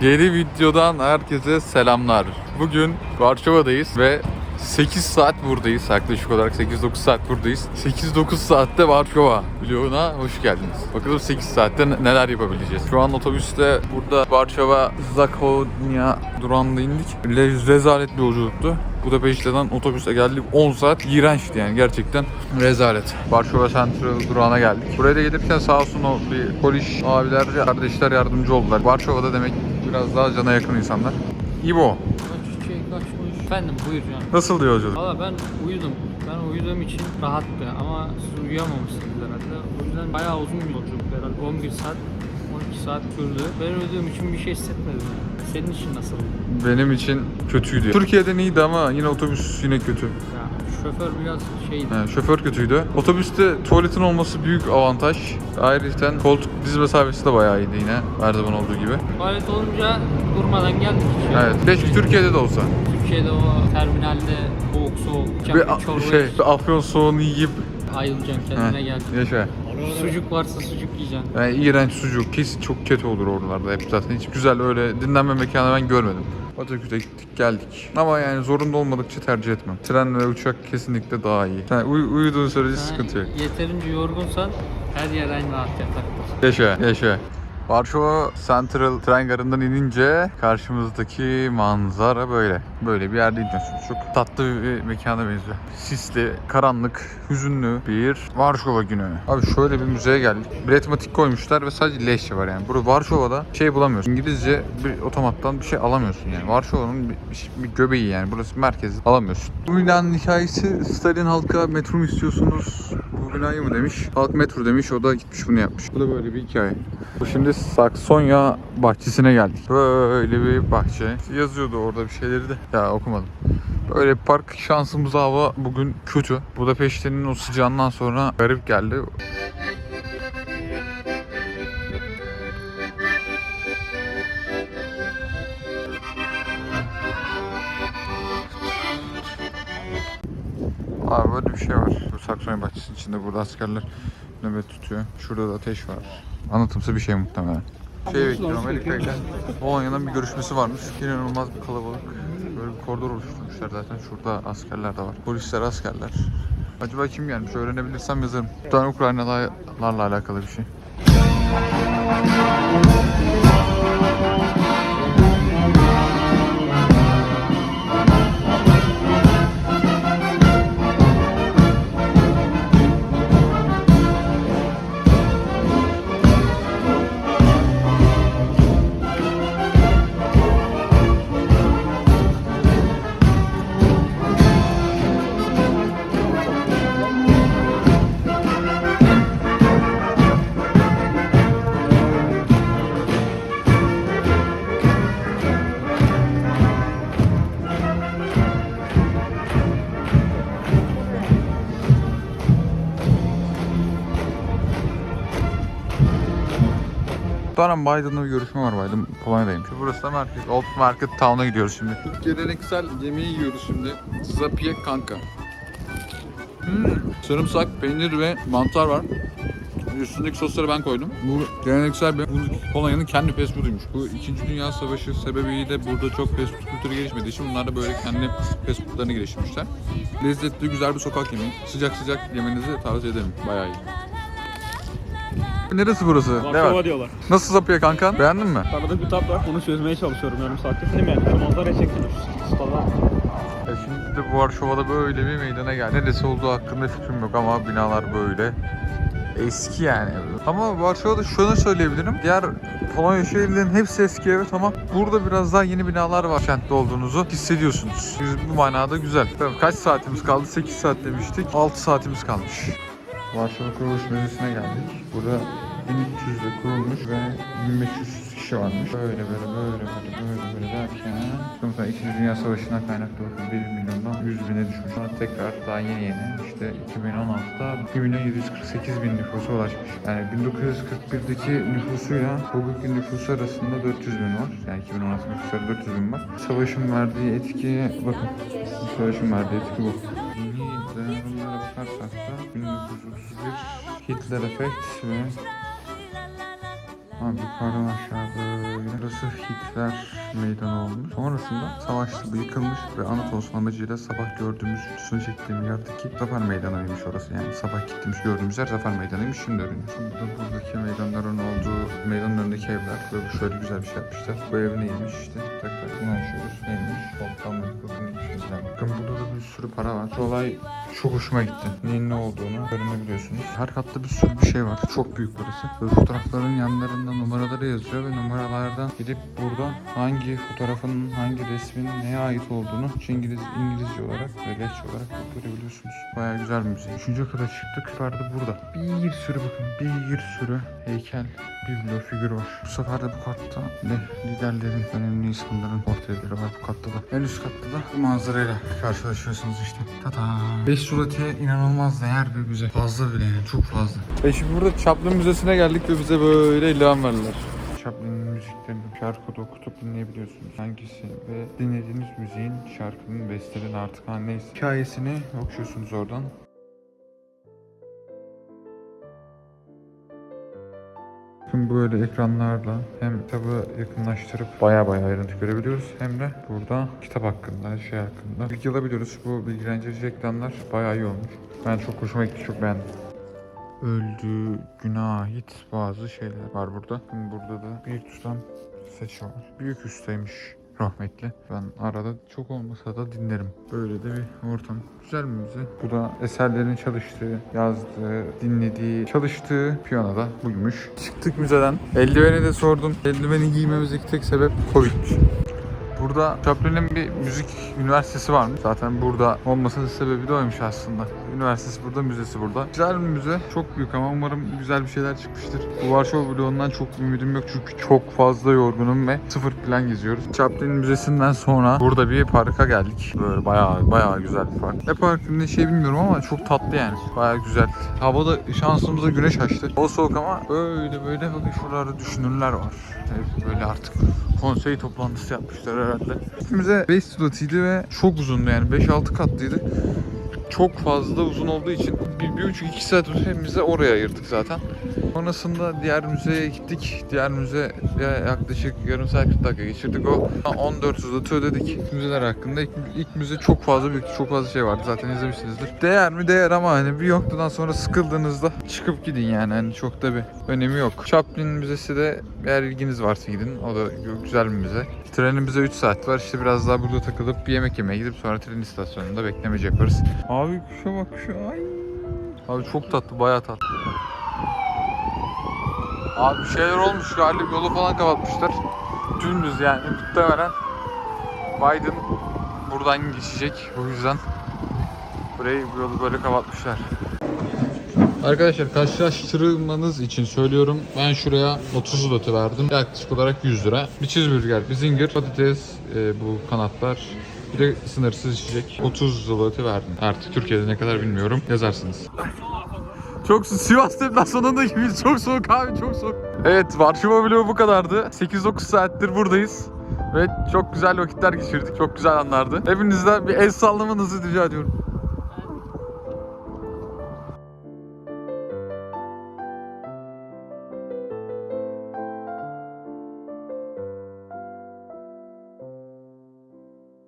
Yeni videodan herkese selamlar. Bugün Varşova'dayız ve 8 saat buradayız. Yaklaşık olarak 8-9 saat buradayız. 8-9 saatte Varşova vloguna hoş geldiniz. Bakalım 8 saatte ne- neler yapabileceğiz. Şu an otobüste burada Varşova Zakonia durağında indik. Le- Rezalet bir yolculuktu. Budapeşte'den otobüse geldik 10 saat iğrençti yani gerçekten rezalet. Varşova Central durağına geldik. Buraya da gelirken sağ olsun o bir polis abiler, kardeşler yardımcı oldular. Varşova'da demek biraz daha cana yakın insanlar. İbo. Efendim buyur canım. nasıl yolculuk? Valla ben uyudum. Ben uyuduğum için rahattı ama siz uyuyamamışsınız herhalde. O yüzden bayağı uzun bir yolculuk herhalde. 11 saat, 12 saat sürdü. Ben uyuduğum için bir şey hissetmedim. Senin için nasıl? Benim için kötüydü. Türkiye'den iyiydi ama yine otobüs yine kötü. Ya şoför biraz şeydi. Yani şoför kötüydü. Otobüste tuvaletin olması büyük avantaj. Ayrıca koltuk diz mesafesi de bayağı iyiydi yine her zaman olduğu gibi. Tuvalet olunca durmadan geldik. Şey, Evet. Keşke Türkiye'de de olsa. Türkiye'de o terminalde soğuk soğuk. Bir Bir şey, bir afyon soğunu yiyip ayılacaksın Heh, kendine geldin. yaşa. Sucuk varsa sucuk yiyeceksin. Yani iğrenç sucuk kesin çok kötü olur oralarda hep zaten. Hiç güzel öyle dinlenme mekanı ben görmedim. Bataküs'e gittik geldik. Ama yani zorunda olmadıkça tercih etmem. Tren ve uçak kesinlikle daha iyi. Yani uy- uyuduğun sürece Sen sıkıntı yok. Yeterince yorgunsan her yer aynı rahat yatakta. Yaşa, yaşa. Varşova Central tren garından inince karşımızdaki manzara böyle. Böyle bir yerde iniyorsunuz. Çok tatlı bir mekana benziyor. Sisli, karanlık, hüzünlü bir Varşova günü. Abi şöyle bir müzeye geldik. Biletmatik koymuşlar ve sadece leşçe var yani. Burada Varşova'da şey bulamıyorsun. İngilizce bir otomattan bir şey alamıyorsun yani. Varşova'nın bir, bir göbeği yani. Burası merkez. Alamıyorsun. Bu binanın hikayesi Stalin halka metro mu istiyorsunuz? Bu binayı mı demiş. Halk metro demiş. O da gitmiş bunu yapmış. Bu da böyle bir hikaye. Şimdi Saksonya bahçesine geldik. Böyle bir bahçe. Yazıyordu orada bir şeyleri de. Ya okumadım. Böyle bir park şansımıza hava bugün kötü. Budapeşte'nin o sıcağından sonra garip geldi. Abi böyle bir şey var. Bu Saksonya bahçesinin içinde burada askerler nöbet tutuyor. Şurada da ateş var. Anlatımsa bir şey muhtemelen. Şey bekliyorum Amerika ile Polonya'nın bir görüşmesi varmış. İnanılmaz bir kalabalık. Böyle bir koridor oluşturmuşlar zaten. Şurada askerler de var. Polisler, askerler. Acaba kim gelmiş? Öğrenebilirsem yazarım. Bir tane Ukraynalılarla alakalı bir şey. Sonra Biden'la bir görüşme var Biden. Polonya'daymış. Burası da merkez. Old Market Town'a gidiyoruz şimdi. Geleneksel yemeği yiyoruz şimdi. Zapie kanka. Hmm. Sarımsak, peynir ve mantar var. Üstündeki sosları ben koydum. Bu geleneksel bir bu Polonya'nın kendi fast food'uymuş. Bu 2. Dünya Savaşı sebebiyle burada çok fast food kültürü gelişmediği için bunlar da böyle kendi fast food'larını geliştirmişler. Lezzetli, güzel bir sokak yemeği. Sıcak sıcak yemenizi tavsiye ederim. Bayağı iyi. Neresi burası? Ne Varşova var? diyorlar. Nasıl Zapia kanka? Beğendin mi? Tanıdık bir tat var. Onu çözmeye çalışıyorum yarım saattir. Film yani. Şu manzaraya çektim. Ya şimdi de bu Varşova'da böyle bir meydana geldi. Neresi olduğu hakkında fikrim yok ama binalar böyle. Eski yani. Ama Varşova'da şunu söyleyebilirim. Diğer Polonya şehirlerinin hepsi eski evet ama burada biraz daha yeni binalar var kentte olduğunuzu hissediyorsunuz. Bu manada güzel. Tabii kaç saatimiz kaldı? 8 saat demiştik. 6 saatimiz kalmış. Varşova Kuruluş Müzesi'ne geldik. Burada 1300'de kurulmuş ve 1500 kişi varmış. Böyle böyle böyle böyle böyle böyle derken sonra 2. Dünya Savaşı'ndan kaynaklı bakın 1 milyondan 100 bine düşmüş. Sonra tekrar daha yeni yeni işte 2016'da 1 milyon 748 bin nüfusa ulaşmış. Yani 1941'deki nüfusuyla bugünkü nüfusu arasında 400 bin var. Yani 2016 nüfusları 400 bin var. Savaşın verdiği etki bakın. Savaşın verdiği etki bu. Dini dönemlere bakarsak da 1931 Hitler efekt ve Abi yukarıdan aşağı böyle. Burası Hitler meydanı olmuş. Sonrasında savaşta bu yıkılmış ve Anadolu amacıyla sabah gördüğümüz üstüne çektiğim yerdeki Zafer Meydanı'ymış orası. Yani sabah gittiğimiz gördüğümüz yer Zafer Meydanı'ymış. Şimdi öğreniyoruz. Burada buradaki meydanların olduğu meydanın önündeki evler. Böyle şöyle güzel bir şey yapmışlar. Bu ev neymiş işte. Tekrar bunu açıyoruz. Neymiş? Volkan neymiş? Yani. Bakın burada da bir sürü para var. Şu olay çok hoşuma gitti. Neyin ne olduğunu öğrenebiliyorsunuz. Her katta bir sürü bir şey var. Çok büyük burası. Böyle fotoğrafların yanlarında numaraları yazıyor ve numaralardan gidip burada hangi fotoğrafın, hangi resmin neye ait olduğunu İngiliz, İngilizce olarak ve lehçe olarak görebiliyorsunuz. Bayağı güzel bir müze. Üçüncü kata çıktık. De burada. Bir sürü bakın bir sürü heykel, biblo, figür var. Bu sefer de bu katta ne liderlerin, önemli insanların portreleri var bu katta da. En üst katta da bu manzarayla karşılaşıyorsunuz işte. Tada. 5 Surati'ye inanılmaz değer bir müze. Fazla bile yani çok fazla. E şimdi burada Chaplin Müzesi'ne geldik ve bize böyle ilham verdiler. Chaplin'in müziklerini şarkıda okutup dinleyebiliyorsunuz. Hangisi ve dinlediğiniz müziğin şarkının bestelerin artık ha neyse. Hikayesini okuyorsunuz oradan. Bakın böyle ekranlarla hem kitabı yakınlaştırıp baya baya ayrıntı görebiliyoruz hem de burada kitap hakkında, şey hakkında bilgi alabiliyoruz. Bu bilgilendirici ekranlar baya iyi olmuş. Ben çok hoşuma gitti, çok beğendim. Öldüğü güne ait bazı şeyler var burada. Bakın Burada da büyük tutam var. Büyük ustaymış rahmetli. Ben arada çok olmasa da dinlerim. Böyle de bir ortam. Güzel bir müze. Bu da eserlerin çalıştığı, yazdığı, dinlediği, çalıştığı piyanoda buymuş. Çıktık müzeden. Eldiveni de sordum. Eldiveni giymemizdeki tek sebep Covid'miş. Burada Chaplin'in bir müzik üniversitesi varmış. Zaten burada olmasının sebebi de oymuş aslında. Üniversitesi burada, müzesi burada. Güzel bir müze. Çok büyük ama umarım güzel bir şeyler çıkmıştır. Bu Varşova vlogundan çok ümidim yok çünkü çok fazla yorgunum ve sıfır plan geziyoruz. Chaplin Müzesi'nden sonra burada bir parka geldik. Böyle bayağı bayağı güzel bir park. Ne parkı ne şey bilmiyorum ama çok tatlı yani. Bayağı güzel. Havada şansımıza güneş açtı. O soğuk ama böyle böyle bakın şuralarda düşünürler var. Hep böyle artık konsey toplantısı yapmışlar herhalde. Üstümüze 5 sudatıydı ve çok uzundu yani 5-6 katlıydı. Çok fazla uzun olduğu için bir, bir buçuk iki saat hepimize oraya ayırdık zaten. Sonrasında diğer müzeye gittik. Diğer müze yaklaşık yarım saat 40 dakika geçirdik. O 14 sudatı ödedik. Müzeler hakkında ilk, ilk müze çok fazla büyük, çok fazla şey vardı zaten izlemişsinizdir. Değer mi değer ama hani bir noktadan sonra sıkıldığınızda çıkıp gidin yani hani çok da bir önemi yok. Chaplin Müzesi de eğer ilginiz varsa gidin. O da güzel bir müze. Trenimize 3 saat var. İşte biraz daha burada takılıp bir yemek yemeye gidip sonra tren istasyonunda beklemece yaparız. Abi kuşa bak kuşa. Ay. Abi çok tatlı, bayağı tatlı. Abi bir şeyler olmuş galiba yolu falan kapatmışlar. Dümdüz yani muhtemelen Biden buradan geçecek. O yüzden burayı bu yolu böyle kapatmışlar. Arkadaşlar karşılaştırmanız için söylüyorum. Ben şuraya 30 zloty verdim. Yaklaşık olarak 100 lira. Bir cheeseburger, bir zinger, patates, e, bu kanatlar. Bir de sınırsız içecek. 30 zloty verdim. Artık Türkiye'de ne kadar bilmiyorum. Yazarsınız. Çok Sivas deplasmanında gibiyiz. Çok soğuk abi çok soğuk. Evet Varşova vlogu bu kadardı. 8-9 saattir buradayız. Ve çok güzel vakitler geçirdik. Çok güzel anlardı. Hepinizden bir el sallamanızı rica ediyorum.